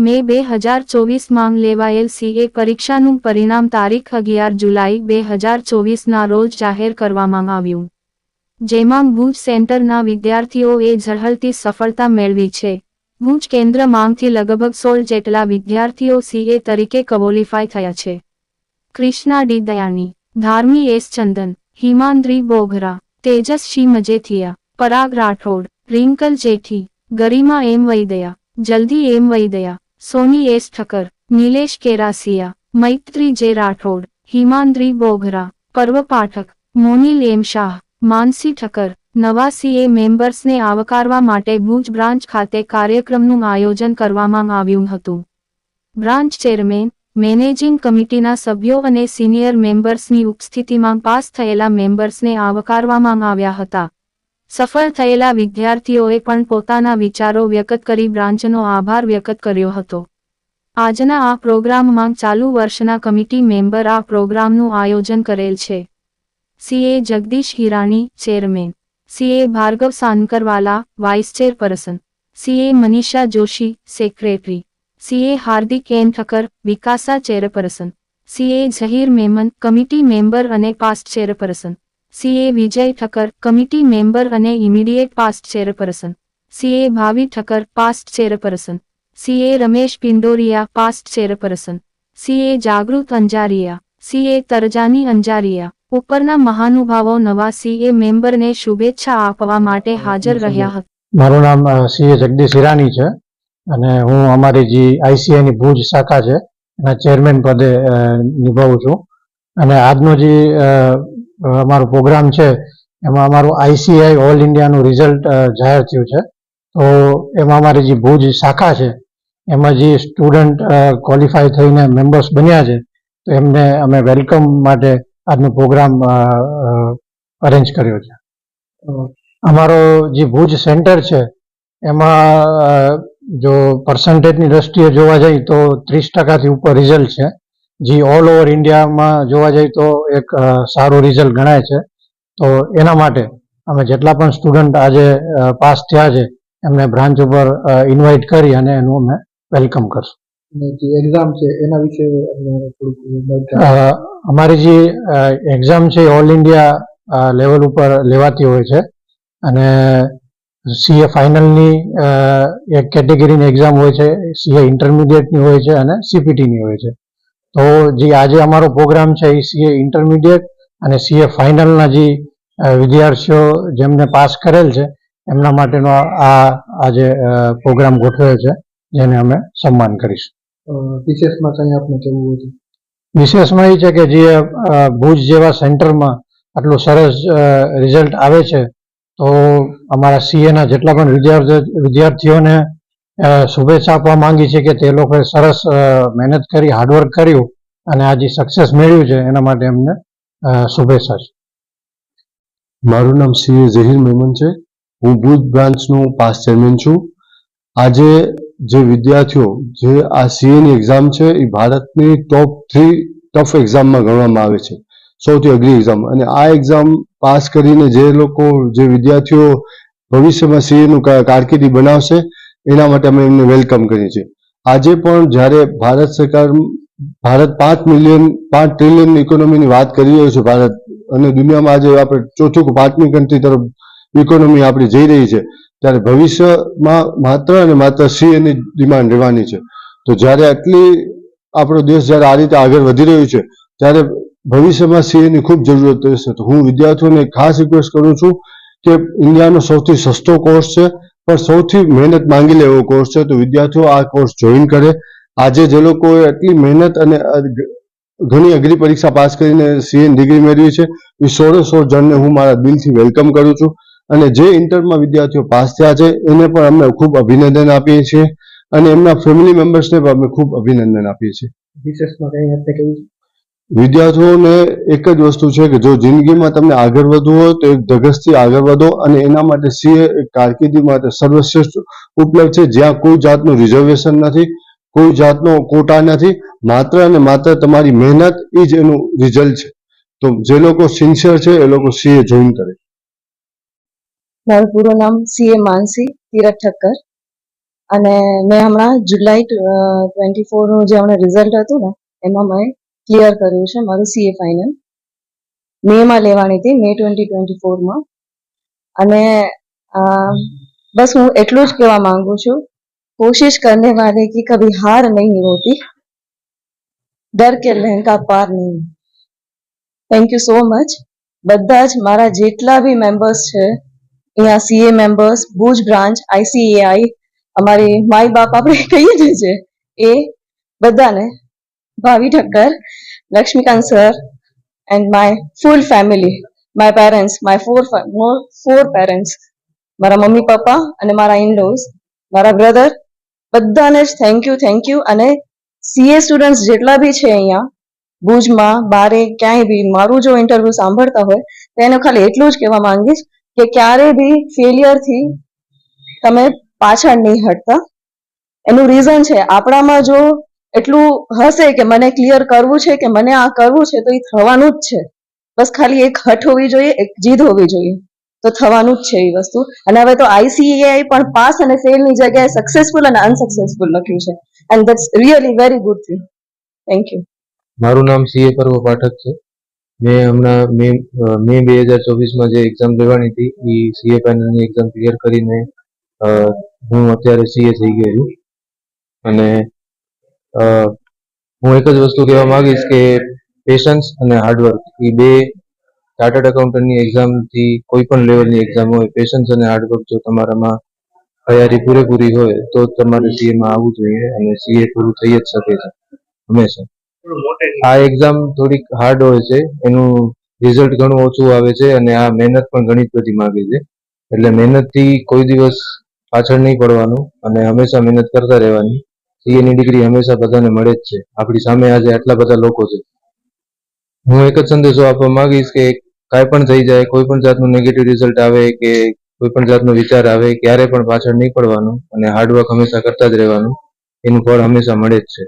મે બે હજાર ચોવીસમાં લેવાયેલ સીએ પરીક્ષાનું પરિણામ તારીખ અગિયાર જુલાઈ બે હજાર ચોવીસના રોજ જાહેર કરવામાં આવ્યું. જેમાં ભુજ સેન્ટરના વિદ્યાર્થીઓએ ઝળહળતી સફળતા મેળવી છે. ભુજ કેન્દ્ર માંગથી લગભગ સોળ જેટલા વિદ્યાર્થીઓ સીએ તરીકે ક્વોલિફાય થયા છે. કૃષ્ણા ડી દયાની, ધાર્મી એસ ચંદન, હિમાંદ્રી બોઘરા, તેજસ શી મજેથિયા, પરાગ રાઠોડ, રિંકલ જેઠી, ગરિમા એમ વૈદયા, જલ્દી M Vaidya Soni S Thakkar, Nilesh Kerasiya, Maitri J Rathod, Himandri Boghara પર્વ પાઠક મોનિલ એમ શાહ, માનસી ઠક્કર નવા સીએ મેમ્બર્સને આવકારવા માટે ભુજ બ્રાન્ચ ખાતે કાર્યક્રમનું આયોજન કરવામાં આવ્યું હતું. બ્રાન્ચ ચેરમેન, મેનેજિંગ કમિટીના સભ્યો અને સિનિયર મેમ્બર્સની ઉપસ્થિતિમાં પાસ થયેલા મેમ્બર્સને આવકારવામાં આવ્યા હતા. સફળ થયેલા વિદ્યાર્થીઓએ પણ પોતાના વિચારો વ્યક્ત કરી બ્રાન્ચનો આભાર વ્યક્ત કર્યો હતો. આજના આ પ્રોગ્રામમાં ચાલુ વર્ષના કમિટી મેમ્બર આ પ્રોગ્રામનું આયોજન કરેલ છે. CA Jagdish Hirani, chairman. CA Bhargav Sankarwala, vice chairperson. CA Manisha Joshi, secretary. CA Hardik N Thakkar, વિકાસા chairperson. CA Zaheer Memon, committee member અને past chairperson. CA Vijay Thakkar committee member અને immediate past chairperson. CA Bhavi Thakkar past chairperson. CA Ramesh Pindoria past chairperson. CA Jagrut Anjaria. CA તરજાની Anjaria. ઉપરના મહાનુભાવો નવા CA મેમ્બરને શુભેચ્છા આપવા માટે હાજર રહ્યા હતા. મારું નામ સીએ જગદીશ હિરાની છે અને હું અમારી જે આઈસીઆઈની ભુજ શાખા છે એના ચેરમેન પદે નિભાવું છું. અને આજનો જે અમારો પ્રોગ્રામ છે. એમાં અમારું આઈસીઆઈ ઓલ ઇન્ડિયાનું રિઝલ્ટ જાહેર થયું છે. તો એમાં અમારી જે ભુજ શાખા છે, એમાં જે સ્ટુડન્ટ ક્વોલિફાય થઈને મેમ્બર્સ બન્યા છે, તો એમને અમે વેલકમ માટે આજનો પ્રોગ્રામ અરેન્જ કર્યો છે. અમારો જે ભુજ સેન્ટર છે, એમાં જો પર્સન્ટેજની દ્રષ્ટિએ જોવા જઈએ તો ત્રીસ ટકાથી ઉપર રિઝલ્ટ છે. જે ઓલ ઓવર ઇન્ડિયામાં જોવા જઈએ તો એક સારું રિઝલ્ટ ગણાય છે. તો એના માટે અમે જેટલા પણ સ્ટુડન્ટ આજે પાસ થયા છે એમને બ્રાન્ચ ઉપર ઇન્વાઇટ કરી અને એનું અમે વેલકમ કરશું. જે એક્ઝામ છે એના વિશે અમારી જે એક્ઝામ છે ઓલ ઇન્ડિયા લેવલ ઉપર લેવાતી હોય છે. અને સીએ ફાઇનલની એક કેટેગરીની એક્ઝામ હોય છે સીએ ઇન્ટરમીડિયેટની હોય છે અને સીપીટીની હોય છે. તો જે આજે અમારો પ્રોગ્રામ છે એ સીએ ઇન્ટરમીડિયેટ અને સીએ ફાઇનલના જે વિદ્યાર્થીઓ જેમને પાસ કરેલ છે એમના માટેનો આ આજે પ્રોગ્રામ ગોઠવ્યો છે જેને અમે સન્માન કરીશું. વિશેષમાં કંઈ આપને કહેવું હતું વિશેષમાં એ છે કે જે ભુજ જેવા સેન્ટરમાં આટલું સરસ રિઝલ્ટ આવે છે તો અમારા સીએના જેટલા પણ વિદ્યાર્થીઓને શુભેચ્છા આપવા માંગી છે કે તે લોકોએ સરસ મહેનત કરી હાર્ડવર્ક કર્યું અને આ જે સક્સેસ મેળવ્યું છે. એના માટે એમને શુભેચ્છા છે. મારું નામ સી. ઝહીર મેમન છે. હું ભુજ બ્રાન્ચનું પાસ ચેરમેન છું. આજે જે વિદ્યાર્થીઓ, જે આ સીએની એક્ઝામ છે, એ ભારતની ટોપ થ્રી ટફ એક્ઝામમાં ગણવામાં આવે છે. સૌથી અઘરી એક્ઝામ અને આ એક્ઝામ પાસ કરીને જે લોકો, જે વિદ્યાર્થીઓ ભવિષ્યમાં સીએનું કારકિર્દી બનાવશે એના માટે અમે એમને વેલકમ કરીએ છીએ. આજે પણ જ્યારે ભારત સરકાર, ભારત પાંચ મિલિયન, પાંચ ટ્રિલિયન ઇકોનોમીની વાત કરી રહ્યો છે ભારત, અને દુનિયામાં આજે આપણે ચોથું પાંચમી કન્ટ્રી તરફ ઇકોનોમી આપણી જઈ રહી છે, ત્યારે ભવિષ્યમાં માત્ર અને માત્ર સીએની ડિમાન્ડ રહેવાની છે. તો જ્યારે આટલી, આપણો દેશ જ્યારે આ રીતે આગળ વધી રહ્યું છે, ત્યારે ભવિષ્યમાં સીએની ખૂબ જરૂરત રહેશે. તો હું વિદ્યાર્થીઓને ખાસ રિક્વેસ્ટ કરું છું કે ઇન્ડિયાનો સૌથી સસ્તો કોર્સ છે પણ સૌથી મહેનત માંગી લે એવો કોર્સ છે, તો વિદ્યાર્થીઓ આ કોર્સ જોઈન કરે. આજે જે લોકોએ એટલી મહેનત અને ઘણી અઘરી પરીક્ષા પાસ કરીને સીએ ડિગ્રી મેળવી છે, એ સોળે સોળ જણને હું મારા દિલથી વેલકમ કરું છું. અને જે ઇન્ટરમાં વિદ્યાર્થીઓ પાસ થયા છે, એને પણ અમે ખૂબ અભિનંદન આપીએ છીએ. અને એમના ફેમિલી મેમ્બર્સને પણ અમે ખૂબ અભિનંદન આપીએ છીએ. વિદ્યાર્થીઓને એક જ વસ્તુ છે કે જો જિંદગીમાં તમને આગળ વધવું હોય તો એક ધગસથી આગળ વધો અને એના માટે સીએ કારકિર્દી માટે સર્વશ્રેષ્ઠ ઉપલબ્ધ છે. જ્યાં કોઈ જાતનું રિઝર્વેશન નથી, કોઈ જાતનો કોટા નથી. માત્ર અને માત્ર તમારી મહેનત એ જ એનું રિઝલ્ટ છે. તો જે લોકો સિન્સિયર છે એ લોકો સીએ જોઈન કરે. મારું પૂરું નામ સીએ માનસી તીરથ ઠક્કર. અને મેં હમણાં જુલાઈ ટ્વેન્ટી ફોરનું જે હમણાં રિઝલ્ટ હતું ને, એમાં મેં ક્લિયર કર્યું છે. મારું સીએ ફાઇનલ મેમાં લેવાની હતી. મે ટ્વેન્ટી ટ્વેન્ટી ફોરમાં અને બસ હું એટલું જ કહેવા માંગુ છું. કોશિશ કરને વાલે કે કભી હાર નહીં હોતી. ડર કે લહેન પાર નહીં. થેન્ક યુ સો મચ બધા જ મારા જેટલા બી મેમ્બર્સ છે, અહીંયા CA members Bhuj branch ICAI અમારી માય બાપ આપણે કહીએ છીએ એ બધાને Bhavi Thakkar Laxmikant sir and my full family my parents my four four parents મારા મમ્મી પપ્પા અને મારા ઇન્ડોઝ મારા બ્રધર બધાને જ થેન્ક યુ થેન્ક યુ અને સીએ સ્ટુડન્ટ્સ જેટલા બી છે અહીંયા, ભુજમાં, બારે, ક્યાંય બી, મારું જો ઇન્ટરવ્યુ સાંભળતા હોય, તો એને ખાલી એટલું જ કહેવા માંગીશ કે ક્યારે બી ફેલિયરથી તમે પાછળ નહીં હટતા. એનું રીઝન છે, આપણામાં જો એટલું હશે કે મને ક્લિયર કરવું છે કે મને આ કરવું છે તો એ થવાનું જ છે. બસ ખાલી એક હઠ હોવી જોઈએ, એક જીદ હોવી જોઈએ. તો થવાનું જ છે એ વસ્તુ. અને હવે તો આઈસીએઆઈ પણ પાસ અને ફેલની જગ્યાએ સક્સેસફુલ અને અનસક્સેસફુલ લખ્યું છે. And that's really very good thing thank you મારું નામ સીએ પર્વ પાઠક છે. મેં હમણાં મે મે બે હજાર ચોવીસમાં જે એક્ઝામ દેવાની હતી એ સીએ પેનલની એક્ઝામ ક્લિયર કરીને હું અત્યારે સીએ થઈ ગયો છું. અને હું એક જ વસ્તુ કહેવા માંગીશ કે પેશન્સ અને હાર્ડવર્ક એ બે ચાર્ટર્ડ એકાઉન્ટન્ટની એક્ઝામથી કોઈ પણ લેવલની એક્ઝામ હોય પેશન્સ અને હાર્ડવર્ક જો તમારામાં તૈયારી પૂરેપૂરી હોય, તો તમારે સીએમાં આવવું જોઈએ અને સીએ પૂરું થઈ જ શકે છે, હંમેશા. આ એક્ઝામ થોડીક હાર્ડ હોય છે, એનું રિઝલ્ટ ઘણું ઓછું આવે છે અને આ મહેનત પણ ઘણી જ બધી માંગે છે. એટલે મહેનતથી કોઈ દિવસ પાછળ નહીં પડવાનું અને હંમેશા મહેનત કરતા રહેવાની. CA ની ડિગ્રી હંમેશા બધાને મળે જ છે. આપણી સામે આજે આટલા બધા લોકો છે. હું એક જ સંદેશો આપવા માંગીશ કે કાંઈ પણ થઈ જાય, કોઈ પણ જાતનું નેગેટિવ રિઝલ્ટ આવે કે કોઈ પણ જાતનો વિચાર આવે, ક્યારે પણ પાછળ નહીં પડવાનું અને હાર્ડવર્ક હંમેશા કરતા જ રહેવાનું. એનું ફળ હંમેશા મળે જ છે.